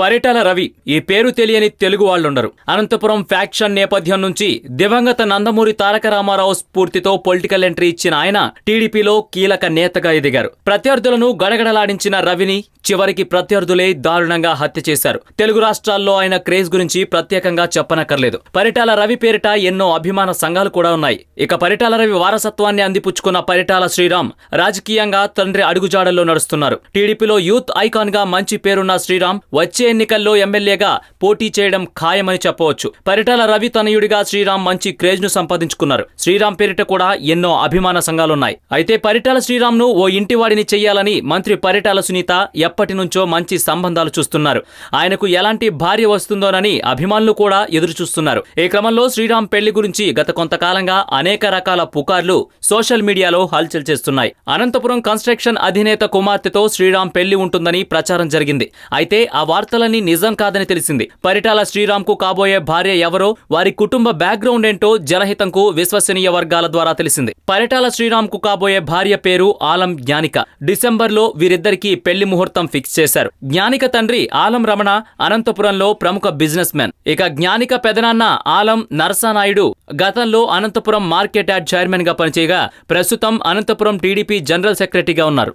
పరిటాల రవి ఈ పేరు తెలియని తెలుగు వాళ్ళుండరు. అనంతపురం ఫ్యాక్షన్ నేపథ్యం నుంచి దివంగత నందమూరి తారక రామారావు స్ఫూర్తితో పొలిటికల్ ఎంట్రీ ఇచ్చిన ఆయన టీడీపీలో కీలక నేతగా ఎదిగారు. ప్రత్యర్థులను గడగడలాడించిన రవిని చివరికి ప్రత్యర్థులే దారుణంగా హత్య చేశారు. తెలుగు రాష్ట్రాల్లో ఆయన క్రేజ్ గురించి ప్రత్యేకంగా చెప్పనక్కర్లేదు. పరిటాల రవి పేరిట ఎన్నో అభిమాన సంఘాలు కూడా ఉన్నాయి. ఇక పరిటాల రవి వారసత్వాన్ని అందిపుచ్చుకున్న పరిటాల శ్రీరామ్ రాజకీయంగా తండ్రి అడుగుజాడల్లో నడుస్తున్నారు. టీడీపీలో యూత్ ఐకాన్గా మంచి పేరున్న శ్రీరామ్ వచ్చే ఎన్నికల్లో ఎమ్మెల్యేగా పోటీ చేయడం ఖాయమని చెప్పవచ్చు. పరిటాల రవి తనయుడిగా శ్రీరామ్ మంచి క్రేజ్ను సంపాదించుకున్నారు. శ్రీరామ్ పేరిట కూడా ఎన్నో అభిమాన సంఘాలున్నాయి. అయితే పరిటాల శ్రీరామ్ను ఓ ఇంటివాడిని చెయ్యాలని మంత్రి పరిటాల సునీత ఎప్పటి నుంచో మంచి సంబంధాలు చూస్తున్నారు. ఆయనకు ఎలాంటి భార్య వస్తుందోనని అభిమానులు కూడా ఎదురు చూస్తున్నారు ఈ క్రమంలో శ్రీరామ్ పెళ్ళి గురించి గత కొంతకాలంగా అనేక రకాల పుకార్లు సోషల్ మీడియాలో హల్చల్ చేస్తున్నాయి. అనంతపురం కన్స్ట్రక్షన్ అధినేత కుమార్తెతో శ్రీరామ్ పెళ్ళి ఉంటుందని ప్రచారం జరిగింది. అయితే ఆ వార్త వార్తలన్నీ నిజం కాదని తెలిసింది. పరిటాల శ్రీరామ్కు కాబోయే భార్య ఎవరో వారి కుటుంబ బ్యాక్గ్రౌండ్ ఏంటో జనహితంకు విశ్వసనీయ వర్గాల ద్వారా తెలిసింది. పరిటాల శ్రీరామ్కు కాబోయే భార్య పేరు ఆలం జ్ఞానిక. డిసెంబర్లో వీరిద్దరికీ పెళ్ళి ముహూర్తం ఫిక్స్ చేశారు. జ్ఞానిక తండ్రి ఆలం రమణ అనంతపురంలో ప్రముఖ బిజినెస్ మ్యాన్ ఇక జ్ఞానిక పెదనాన్న ఆలం నరసానాయుడు గతంలో అనంతపురం మార్కెట్ యార్డ్ చైర్మన్గా పనిచేయగా ప్రస్తుతం అనంతపురం టీడీపీ జనరల్ సెక్రటరీగా ఉన్నారు.